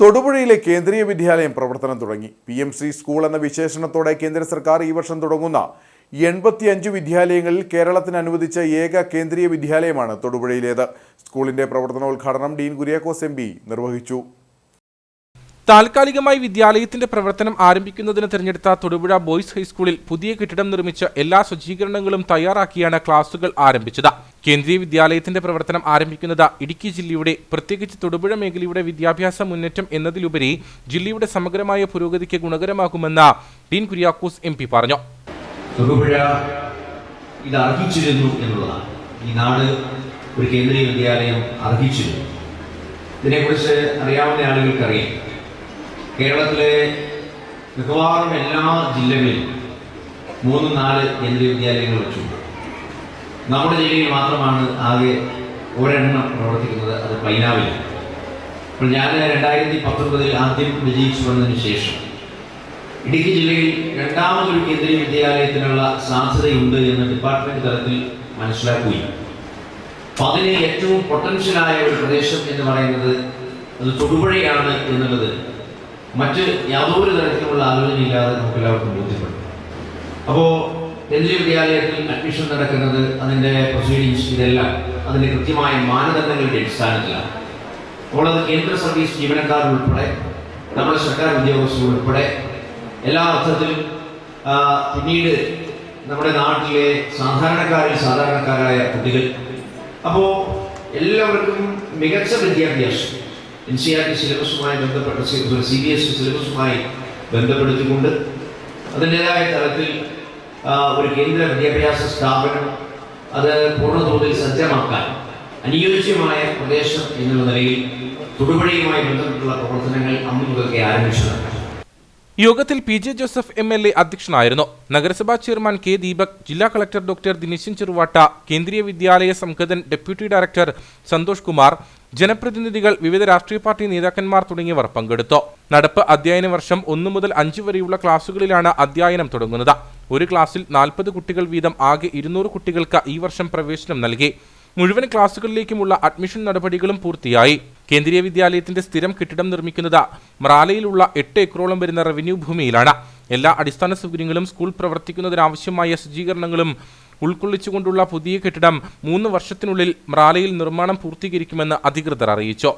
തൊടുപുഴയിലെ കേന്ദ്രീയ വിദ്യാലയം പ്രവർത്തനം തുടങ്ങി. പി എം സി സ്കൂൾ എന്ന വിശേഷണത്തോടെ കേന്ദ്ര സർക്കാർ ഈ വർഷം തുടങ്ങുന്ന എൺപത്തിയഞ്ച് വിദ്യാലയങ്ങളിൽ കേരളത്തിന് അനുവദിച്ച ഏക കേന്ദ്രീയ വിദ്യാലയമാണ് തൊടുപുഴയിലേത്. സ്കൂളിന്റെ പ്രവർത്തനോദ്ഘാടനം ഡീൻ കുര്യാക്കോസ് എം നിർവഹിച്ചു. താൽക്കാലികമായി വിദ്യാലയത്തിന്റെ പ്രവർത്തനം ആരംഭിക്കുന്നതിന് തിരഞ്ഞെടുത്ത തൊടുപുഴ ബോയ്സ് ഹൈസ്കൂളിൽ പുതിയ കെട്ടിടം നിർമ്മിച്ച് എല്ലാ സജ്ജീകരണങ്ങളും തയ്യാറാക്കിയാണ് ക്ലാസുകൾ ആരംഭിച്ചത്. കേന്ദ്രീയ വിദ്യാലയത്തിന്റെ പ്രവർത്തനം ആരംഭിക്കുന്നത് ഇടുക്കി ജില്ലയുടെ പ്രത്യേകിച്ച് തൊടുപുഴ മേഖലയുടെ വിദ്യാഭ്യാസ മുന്നേറ്റം എന്നതിലുപരി ജില്ലയുടെ സമഗ്രമായ പുരോഗതിക്ക് ഗുണകരമാകുമെന്ന് ഡീൻ കുര്യാക്കോസ് എം പി പറഞ്ഞു. തൊടുപുഴ ഈ നാട് ഒരു കേന്ദ്രീയ വിദ്യാലയം ഇതിനെക്കുറിച്ച് അറിയാവുന്ന ആളുകൾക്കറിയാം. കേരളത്തിലെ മിക്കവാറും എല്ലാ ജില്ലകളിലും മൂന്ന് നാല് കേന്ദ്രീയ വിദ്യാലയങ്ങൾ വെച്ചുണ്ട് നമ്മുടെ ജില്ലയിൽ മാത്രമാണ് ആകെ ഒരെണ്ണം പ്രവർത്തിക്കുന്നത് അത് പൈനാവിലാണ് അപ്പോൾ ഞാൻ രണ്ടായിരത്തി പത്തൊൻപതിൽ ആദ്യം വിജയിച്ചു വന്നതിന് ശേഷം. ഇടുക്കി ജില്ലയിൽ രണ്ടാമതൊരു കേന്ദ്രീയ വിദ്യാലയത്തിനുള്ള സാധ്യതയുണ്ട് എന്ന് ഡിപ്പാർട്ട്മെന്റ് തലത്തിൽ മനസ്സിലാക്കുകയും. അപ്പൊ അതിന് ഏറ്റവും പൊട്ടൻഷ്യലായ ഒരു പ്രദേശം എന്ന് പറയുന്നത് അത് തൊടുപുഴയാണ് എന്നുള്ളത് മറ്റ് യാതൊരു തരത്തിലുള്ള ആലോചനയില്ലാതെ നമുക്ക് എല്ലാവർക്കും ബോധ്യപ്പെടും. അപ്പോൾ കേന്ദ്രീയ വിദ്യാലയത്തിൽ അഡ്മിഷൻ നടക്കുന്നത് അതിന്റെ പ്രൊസീഡിങ്സ് ഇതെല്ലാം അതിന്റെ കൃത്യമായ മാനദണ്ഡങ്ങളുടെ അടിസ്ഥാനത്തിലാണ്. അപ്പോൾ അത് കേന്ദ്ര സർവീസ് ജീവനക്കാർ ഉൾപ്പെടെ നമ്മുടെ സർക്കാർ ഉദ്യോഗസ്ഥർ ഉൾപ്പെടെ എല്ലാ അർത്ഥത്തിലും പിന്നീട് നമ്മുടെ നാട്ടിലെ സാധാരണക്കാരിൽ സാധാരണക്കാരായ കുട്ടികൾ. അപ്പോൾ എല്ലാവർക്കും മികച്ച വിദ്യാഭ്യാസം. എൻ സി ആർ ടി സിലബസുമായി ബന്ധപ്പെട്ട സി ബി എസ് ഇ സിലബസുമായി ബന്ധപ്പെടുത്തിക്കൊണ്ട് അതിന്റെതായ തലത്തിൽ ഒരു കേന്ദ്ര വിദ്യാഭ്യാസ സ്ഥാപനം അത് പൂർണതോതിൽ സജ്ജമാക്കാൻ അനുയോജ്യമായ പ്രദേശം എന്നുള്ള നിലയിൽ തൊടുപുഴയുമായി ബന്ധപ്പെട്ടുള്ള പ്രവർത്തനങ്ങൾ അന്ന് മുതൽക്കേ ആരംഭിച്ചതാണ്. യോഗത്തിൽ P J Joseph M L A അധ്യക്ഷനായിരുന്നു. നഗരസഭാ ചെയർമാൻ കെ ദീപക് ജില്ലാ collector doctor Dineshan Cheruvatta Kendriya Vidyalaya Sangathan deputy director Santhosh Kumar ജനപ്രതിനിധികൾ വിവിധ രാഷ്ട്രീയ പാർട്ടി നേതാക്കന്മാർ തുടങ്ങിയവർ പങ്കെടുത്തു. നടപ്പ് അധ്യയന വർഷം ഒന്നു മുതൽ അഞ്ച് വരെയുള്ള ക്ലാസുകളിലാണ് അധ്യയനം തുടങ്ങുന്നത്. ഒരു ക്ലാസ്സിൽ നാൽപ്പത് കുട്ടികൾ വീതം ആകെ ഇരുന്നൂറ് കുട്ടികൾക്ക് ഈ വർഷം പ്രവേശനം നൽകി. മുഴുവൻ ക്ലാസുകളിലേക്കുമുള്ള അഡ്മിഷൻ നടപടികളും പൂർത്തിയായി. കേന്ദ്രീയ വിദ്യാലയത്തിന്റെ സ്ഥിരം കെട്ടിടം നിർമ്മിക്കുന്നത് മറാലയിലുള്ള എട്ട് ഏക്കറോളം വരുന്ന റവന്യൂ ഭൂമിയിലാണ്. എല്ലാ അടിസ്ഥാന സൗകര്യങ്ങളും സ്കൂൾ പ്രവർത്തിക്കുന്നതിനാവശ്യമായ സജ്ജീകരണങ്ങളും ഉൾക്കൊള്ളിച്ചുകൊണ്ടുള്ള പുതിയ കെട്ടിടം മൂന്ന് വർഷത്തിനുള്ളിൽ മ്രാലയിൽ നിർമ്മാണം പൂർത്തീകരിക്കുമെന്ന് അധികൃതർ അറിയിച്ചു.